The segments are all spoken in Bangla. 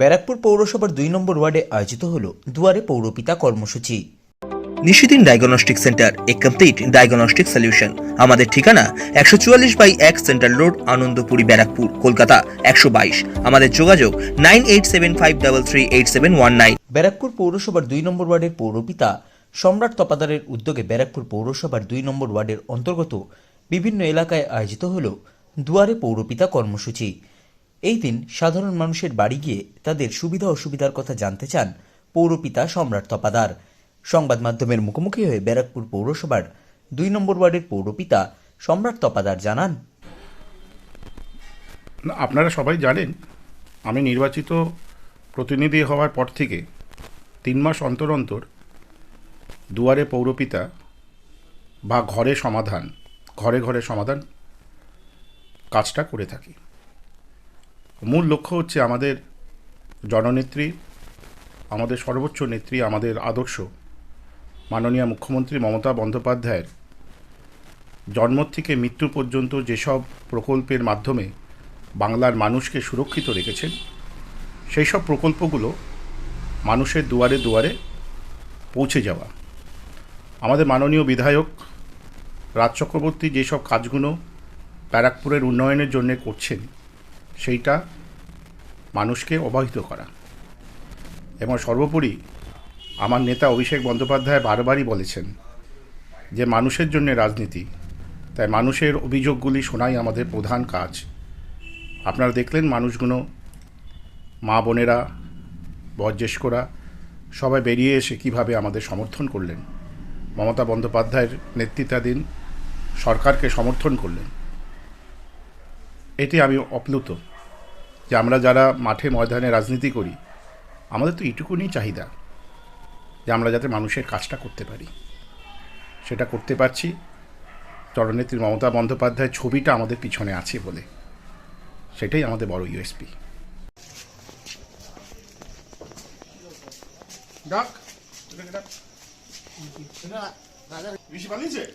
ব্যারাকপুর পৌরসভার দুই নম্বর ওয়ার্ডে আয়োজিত হল দুয়ারে পৌরপিতা কর্মসূচি। Nishidin diagnostic centre a complete diagnostic solution আমাদের ঠিকানা একশো চুয়াল্লিশ বাই এক সেন্ট্রাল রোড আনন্দপুরি ব্যারাকপুর কলকাতা একশো বাইশ। আমাদের যোগাযোগ nine eight seven five double three eight seven one nine. Barrackpore পৌরসভার দুই নম্বর ওয়ার্ডের পৌরপিতা সম্রাট তপাদারের উদ্যোগে ব্যারাকপুর পৌরসভার দুই নম্বর ওয়ার্ডের অন্তর্গত বিভিন্ন এলাকায় আয়োজিত হল দুয়ারে পৌরপিতা কর্মসূচি। এই দিন সাধারণ মানুষের বাড়ি গিয়ে তাদের সুবিধা অসুবিধার কথা জানতে চান পৌরপিতা সম্রাট তপাদার। সংবাদ মাধ্যমের মুখোমুখি হয়ে ব্যারাকপুর পৌরসভার দুই নম্বর ওয়ার্ডের পৌরপিতা সম্রাট তপাদার জানান। আপনারা সবাই জানেন, আমি নির্বাচিত প্রতিনিধি হওয়ার পর থেকে তিন মাস অন্তর অন্তর দুয়ারে পৌরপিতা বা ঘরে সমাধান, ঘরে ঘরে সমাধান কাজটা করে থাকি। মূল লক্ষ্য হচ্ছে আমাদের জননেত্রী, আমাদের সর্বোচ্চ নেত্রী, আমাদের আদর্শ মাননীয় মুখ্যমন্ত্রী মমতা বন্দ্যোপাধ্যায়ের জন্ম থেকে মৃত্যু পর্যন্ত যেসব প্রকল্পের মাধ্যমে বাংলার মানুষকে সুরক্ষিত রেখেছেন সেই সব প্রকল্পগুলো মানুষের দুয়ারে দুয়ারে পৌঁছে যাওয়া। আমাদের মাননীয় বিধায়ক রাজ চক্রবর্তী যেসব কাজগুলো ব্যারাকপুরের উন্নয়নের জন্য করছেন সেইটা মানুষকে অবহিত করা। এবং সর্বোপরি আমার নেতা অভিষেক বন্দ্যোপাধ্যায় বারবারই বলেছেন যে মানুষের জন্য রাজনীতি, তাই মানুষের অভিযোগগুলি শোনাই আমাদের প্রধান কাজ। আপনারা দেখলেন মানুষগুলো, মা বোনেরা, বয়োজ্যেষ্ঠরা সবাই বেরিয়ে এসে কীভাবে আমাদের সমর্থন করলেন। মমতা বন্দ্যোপাধ্যায়ের নেতৃত্বাধীন সরকারকে সমর্থন করলেন। এটি আমি অপ্লুত যে আমরা যারা মাঠে ময়দানে রাজনীতি করি আমাদের তো এইটুকুনি চাহিদা যে আমরা যাতে মানুষের কাজটা করতে পারি। সেটা করতে পারছি। জননেত্রী মমতা বন্দ্যোপাধ্যায়ের ছবিটা আমাদের পিছনে আছে বলে। সেটাই আমাদের বড় ইউএসপি। ডাক। বানিয়েছে?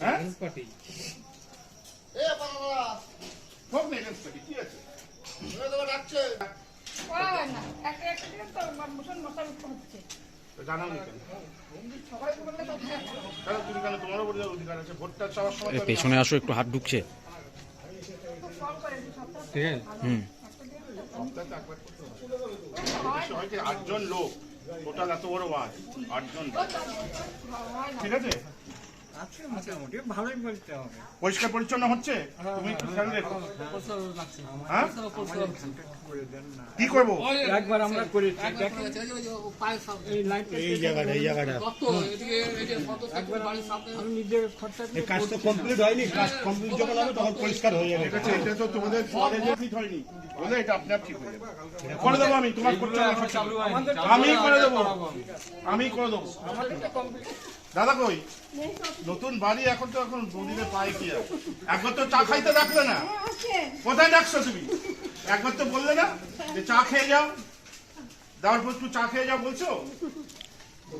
হ্যাঁ। হোক না কি আছে? পেছনে আসো একটু হাত ঢুকছে। হয়। হয় আটজন লোক। টোটাল এত বড় ওয়ার্ড আটজন লোক। ঠিক আছে? পরিষ্কার পরিচ্ছন্ন হচ্ছে? তুমি একটু খেয়াল রেখো। হ্যাঁ কি করব? একবার আমরা করেছি এই জায়গাটা এই জায়গাটা। আমি নিজের খরচা দিয়ে কাজটা কমপ্লিট হয়নি কাজ কমপ্লিট যখন হবে তখন পরিষ্কার হয়ে যাবে। এটা তো তোমাদের হয়নি। বলে এটা আপনি ঠিক হয়ে যাবে করে দেবো আমি তোমার করতে। আমি করে দেবো। আমি করে দেবো। দাদা কই? নতুন বাড়ি এখন তো এখন দুদিনে পাই কি একবার তো চা খাইতে ডাকলে না? কোথায় ডাকছো তুমি? একবার তো বললে না যে চা খেয়ে যাও। দেওয়ার পর চা খেয়ে যাও বলছো?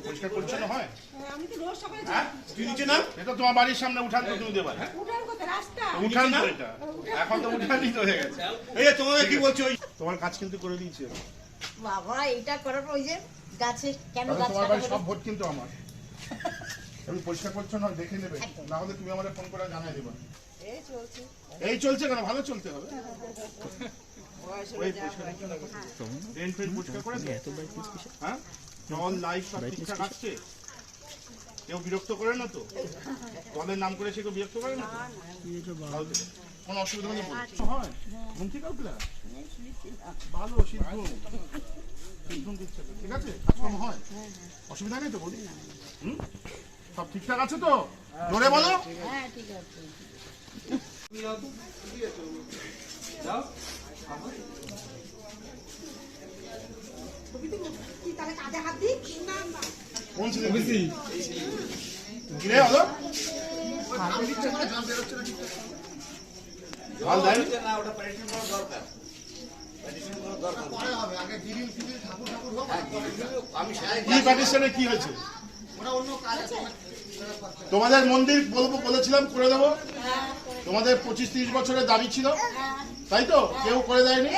পরিষ্কার পরিচ্ছন্ন হয়? আমি তো রোজ সকালে হ্যাঁ? তুই নিচে না? এটা তোমার বাড়ির সামনে উঠান তো তুমি দেবার হ্যাঁ? উঠান তো এটা এখন তো উঠানই তো হয়ে গেছে। এই তোমাকে কি বলছো ওই তোমার কাজ কিন্তু করে দিয়েছি। বাবা এটা করার ওই যে গাছে কেন গাছ তোমার বাড়ির সব ভোট কিন্তু আমার। তুমি পরিষ্কার হয় দেখে নেবে। না হলে তুমি আমাদের ফোন করে জানাই দেবা। এই চলছে। এই চলছে কেন? ভালো চলতে হবে। পরিষ্কার করে দিও। হ্যাঁ। জল লাইট সব ঠিকঠাক আসছে? কেউ বিরক্ত করে না তো? জলের নাম করে সে কেউ বিরক্ত করে না? কোনো অসুবিধা হলে বলছো। হয়। ঘুম থেকে উঠলে ভালো সিদ্ধ। ঠিক আছে? কাজকর্ম হয়। অসুবিধা নেই তো বলি? সব ঠিকঠাক আছে তো? জোরে বলো। হ্যাঁ ঠিক আছে কি তাহলে কাজে হাত দিই? না হয়েছে তোমাদের মন্দির বলব বলেছিলাম, করে দেবো। তোমাদের পঁচিশ তিরিশ বছরের দাবি ছিল। তাই তো? কেউ করে দেয়নি?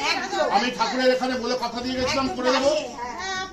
আমি ঠাকুরের এখানে বলে কথা দিয়ে গেছিলাম, করে দেবো।